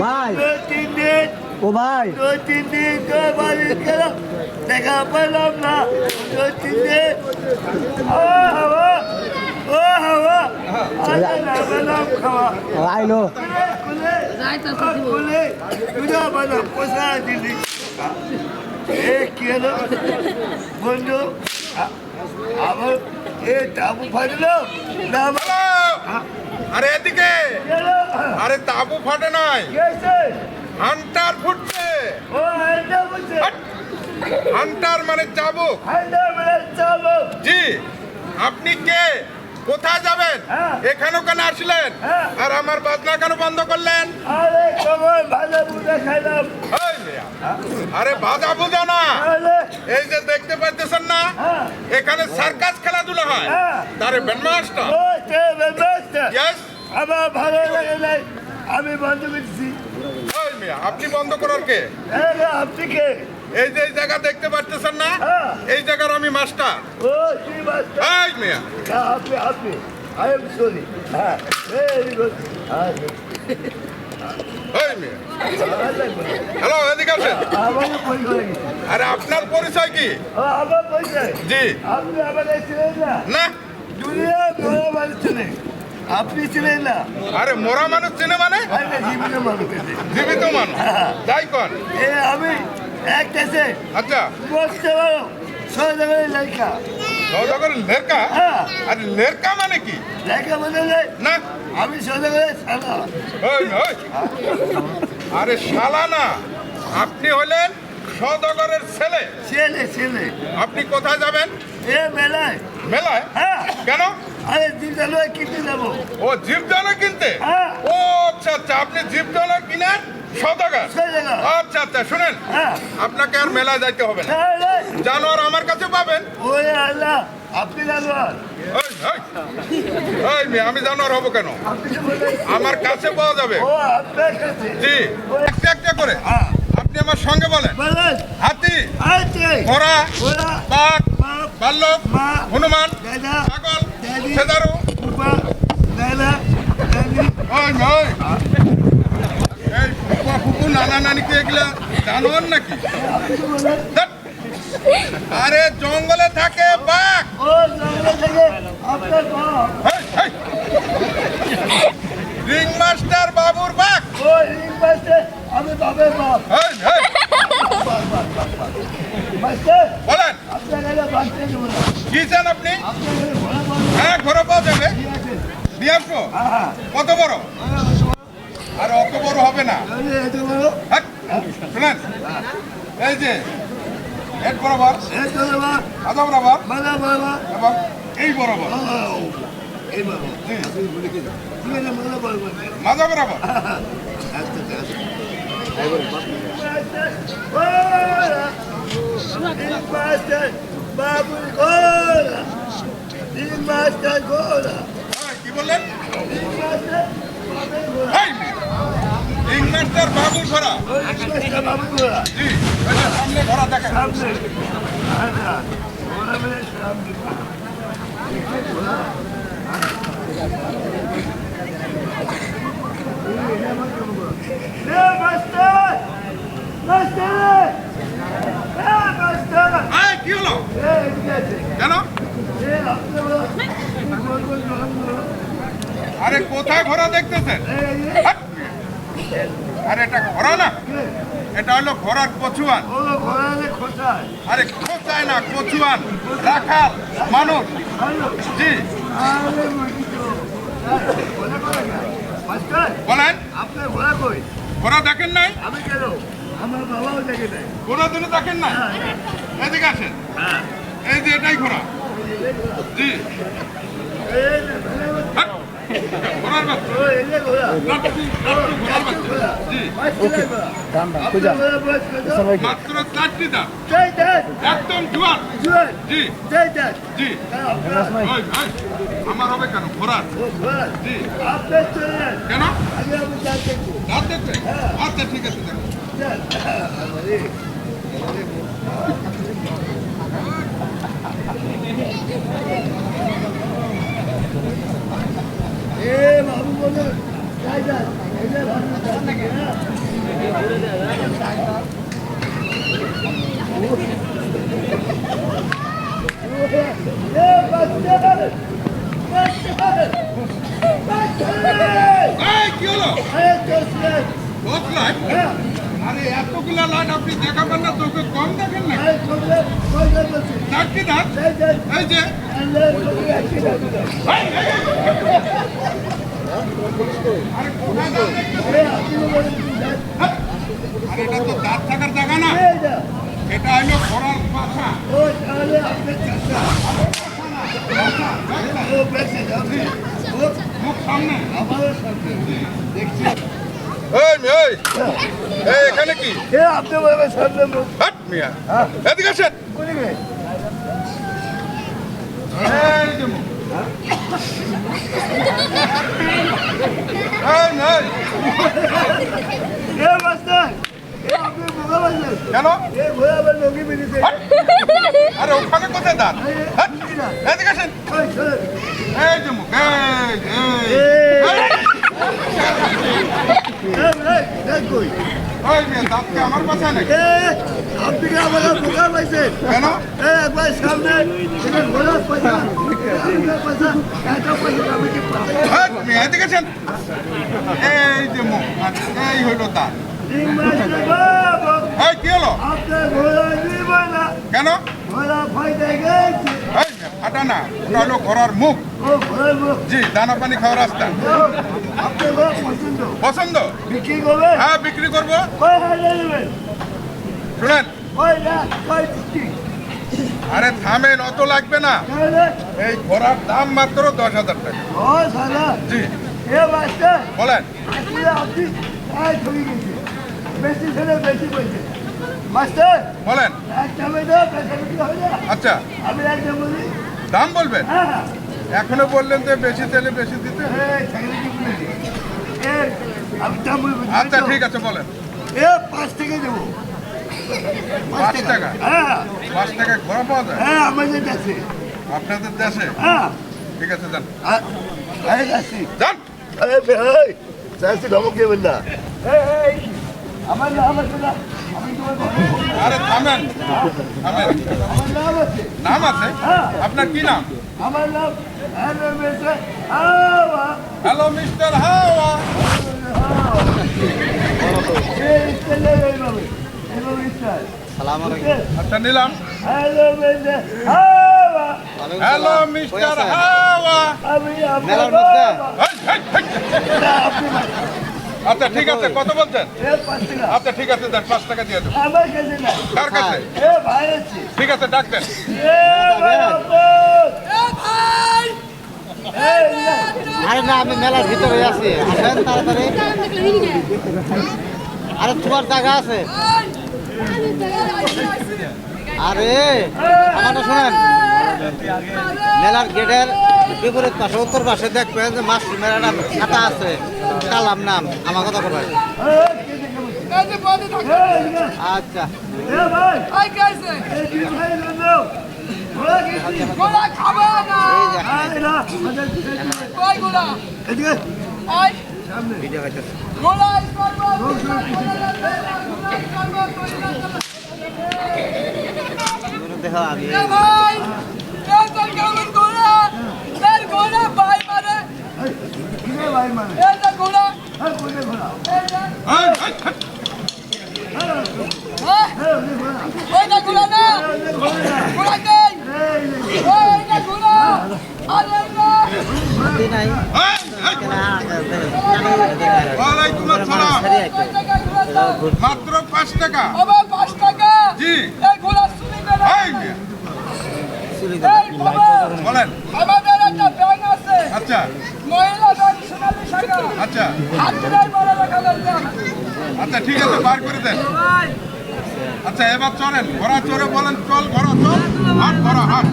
ভাই। দু তিন দিন ও ভাই দেখা পেলাম না। আইলো। বন্ধু আমার এ তাবু ফাটলো? না! আরে এদিকে। আরে তাবু ফাটে নাই। হান্টার ফুটছে। ও হাইডা হান্টার মানে চাবুক। জি আপনি কে? কোথায় যাবেন? হ্যাঁ। এখানে কেন আসলেন? হ্যাঁ। আর আমার বাজনা কেন বন্ধ করলেন? আরে ভালো বুঝে না। এই যে দেখতে পাইতেছেন না? হ্যাঁ। এখানে সার্কাস খেলাধুলা হয়। হ্যাঁ। তারে ব্যান্ডমাস্টার। আমার ভালো লাগে নাই আমি বন্ধ করছি। আপনি বন্ধ করার কে? আরে আপনি কে? এই যে এই জায়গা দেখতে পারতেছেন না? হ্যাঁ। এই জায়গার আমি মাস্টার। ও কি বাস্তা এই মিয়া। আপনি আপনি। আই এম সরি হ্যাঁ ভেরি গুড হ্যাঁ হ্যালো এদিকে আসেন। পরিচয় আরে আপনার পরিচয় কি? ও আমার পরিচয়? জি। আপনি আমাদের না? বড় আপনি ছিলেন না। আরে মোরা মানুষ চেনে মানে? জীবনে মানুষ। জীবিত মানুষ। তাই কন? এ আমি এক দেশে আচ্ছা। বসতে পারো সৌদাগরের লেখা। সৌদাগর লেরকা হ্যাঁ। আরে লেরকা মানে কি? লেখা মানে না। আমি ওই ওই। আরে শালা না। আপনি হলেন সৌদাগরের ছেলে। ছেলে ছেলে। আপনি কোথায় যাবেন? এ মেলায়। মেলায়? হ্যাঁ। কেন? আরে দিদালয় কিনতে যাব। ও জীবজলা কিনতে? হ্যাঁ। ও আচ্ছা আচ্ছা আপনি জীবজলা কিনেন সৌদাগর। আচ্ছা আচ্ছা শুনেন। হ্যাঁ। আপনাকে আর মেলায় যাইতে হবে না। জানোয়ার আমার কাছে পাবেন। ওরে আল্লাহ আপনি জানোয়ার। ওই মেয়ে, আমি জানোয়ার হব কেন? আমার কাছে পাওয়া যাবে। ও জি। একটা একটা করে। হ্যাঁ। আমার সঙ্গে বলেন। হাতি ঘোড়া বাঘ বাপ হনুমান ছাগল সেদারু এই ফুপা ফুপু নানা নানিকে এগুলা জানোয়ার নাকি। আরে জঙ্গলে থাকে বাঘ। রিং মাস্টার বাবুর বাঘ। রিং পাশে আমি হেই। বলেন। কি চান আপনি? হ্যাঁ ঘোরা পাওয়া যাবে। ঠিক দিয়ে আসব। হ্যাঁ হ্যাঁ। কত বড়? আর অত বড় হবে না। শুনেন। এই যে এক বরাবর। আধা বরাবর। এবং এই বরাবর। মাঝা বরাবর। কি বললেন তিন মাস্টার এই রিং ঘোড়া জি সামনে ঘোড়া দেখেন সামনে আচ্ছা গোলা মানে সামনে মাস্টার মাস্টার মাস্টার এই, কি হলো এই ঠিক আছে কেন এই আপনার গোল গোল গোল গোল আরে কোথায় ঘোড়া দেখতেছেন। আরে এটা ঘোড়া না। এটা হলো ঘোড়ার কচুয়ান। আরে খোঁচায় না, কচুয়ান? রাখাল, মানুষ। জি। বলেন। আপনার ঘোড়া কই দেখেন নাই? আমি কোনোদিনও দেখেন নাই? এদিকে আসেন। এই যে এটাই ঘোড়া। জি। মাত্র চারটি দাম একদম জোয়ার জি জি আমার হবে কেন ঘোড়ার জি কেন আচ্ছা ঠিক আছে দেখো এ বাবু বলে যাই যাই এই, কি হলো দশ লাখ আরে এতগুলা লাইন আপনি দেখাবেন না তোকে কম দেখেন না। দাঁত এই যে এই। আরে দাঁত এটা তো দাঁত থাকার জায়গা না। এটা হলো ঘোড়ার পাশা মুখ সামনে। মেয়ে, এই এই, এখানে কি? আপনি মিয়া। এদিকে আসেন। কেন। আরে ওখানে কোথায় হাট, এদিকে আসেন। এই যে মুখ এই এই, এই। এই। এ, এই, কই? ওই মেয়ে দাঁতকে আমার পাশায় নাকি? আপনি কি আমাকে বোকা পাইছেন? কেন? এ, একবার সামনে এখানে ঘোড়ার পয়সা। পয়সা এত পয়সা আমি কি পাবো? হাট মিয়া এই যে মুখ এই হইল দাঁত এই মাস্টার বাবু, এই কি হলো? আপনার ঘোড়া দিব না কেন? ঘোড়া ফাইটে গেছে ফাটা না ওটা হলো ঘোড়ার মুখ। জি দানা পানি খাওয়ার রাস্তা। পছন্দ? পছন্দ বিক্রি করবে হ্যাঁ বিক্রি করব। শুনেন। আরে থামেন অত লাগবে না। এই ঘোড়ার দাম মাত্র দশ হাজার টাকা। জি। বলেন। মাস্টার বলেন। আচ্ছা। আমি একটা বলি দাম বলবেন? হ্যাঁ এখনও বললেন যে বেশি তেলে বেশি দিতে? এই ছাগলে কি বলেছি এ আমি আচ্ছা ঠিক আছে বলেন। এ পাঁচ টাকা দেবো। পাঁচ টাকা। হ্যাঁ। পাঁচ পাওয়া যায়? হ্যাঁ আমাদের কাছে। আপনাদের দেশে? হ্যাঁ। ঠিক আছে যান। ধমক দেবেন না আমার নাম আছে না? আমি আরে থামেন আমার নাম আছে। নাম আছে? হ্যাঁ। আপনার কি নাম? আমার নাম hello mister Hawa. Hello mister Hawa. আচ্ছা নিলাম। Hello mister Hawa. Hello mister Hawa. আমি আপনার আচ্ছা ঠিক আছে, কত বলছেন? আচ্ছা ঠিক আছে, দেন, পাঁচ টাকা দিয়ে দেবো। ঠিক আছে ডাক দেন। আরে না, আমি মেলার ভিতরে আছি। আসেন তাড়াতাড়ি। আরে, তোমার জায়গা আছে? আরে, আমারটা শোনেন। মেলার গেটের বিপরীত পাশে, উত্তর পাশে দেখবেন যে মাছ মেলাটা খাতা আছে। কালাম নাম আমার কথা করবেন এই, কে দেখে বলছে? এই না। আচ্ছা মাত্র পাঁচ টাকা পাঁচ টাকা জি বলেন আমাদের একটা আচ্ছা। মহিলা দল সোনালী শাখা আচ্ছা। হাত ধরে বড় দেখা আচ্ছা ঠিক আছে বার করে দেন। আচ্ছা এবার চলেন ঘোড়া চড়ে বলেন চল ঘোড়া চল। হাট ঘোড়া হাট।